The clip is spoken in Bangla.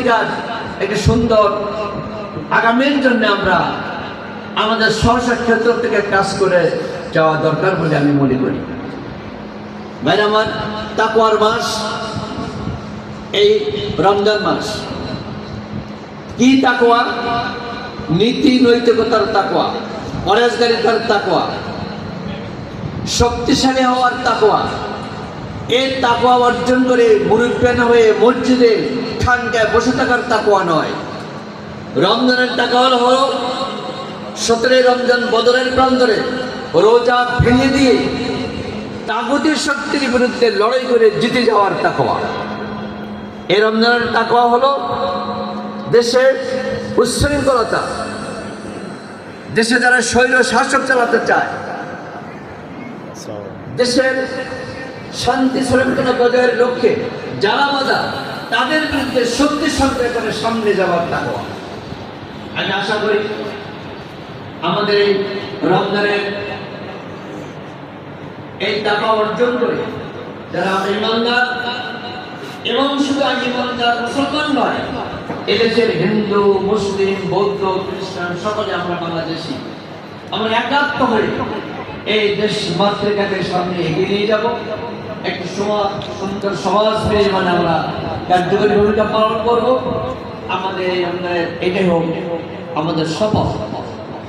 পরবর্তীকার একটি সুন্দর। আগামীর জন্য আমরা আমাদের সহসা ক্ষেত্র থেকে কাজ করে যাওয়া দরকার বলে আমি মনে করি। ভাই, আমার তাকুয়ার মাস, এই রমজান মাস, কি তাকুয়া নীতি, নৈতিকতার তাকুয়া পরেশগারিতার তাকুয়া শক্তিশালী হওয়ার তাকুয়া এই তাকুয়া অর্জন করে মুরুব্বেন হয়ে মসজিদে ঠান্ডায় বসে থাকার তাকুয়া নয়। রমজানের তাকুয়া হলো সতেরোই রমজান বদরের প্রান্তরে রোজা ভেঙে দিয়ে তাগতির শক্তির বিরুদ্ধে লড়াই করে জিতে যাওয়ার তাকওয়া। এই রমজানের তাকওয়া হলো দেশের উচ্ছৃঙ্খলতা। দেশে যারা স্বৈর শাসক চালাতে চায় দেশের শান্তি শৃঙ্খলা বজায়ের লক্ষ্যে যারা বাধা তাদের বিরুদ্ধে শক্তি সঞ্চয় করে সামনে যাওয়ার তাকওয়া আমি আশা করি আমাদের এই রমজানের এই টাকা অর্জন করে যারা ইমানদার এবং শুধু আজ ইমানদার মুসলমান নয়, এদেশের হিন্দু, মুসলিম, বৌদ্ধ, খ্রিস্টান, সকলে আমরা বাংলাদেশি। আমরা একাত্ম হয়ে এই দেশ মাতৃকাকে সামনে এগিয়ে নিয়ে যাব। একটি সমাজ সুন্দর সমাজ নির্মাণে আমরা কার্যকরী ভূমিকা পালন করব। আমাদের এটাই হোক আমাদের শপথ।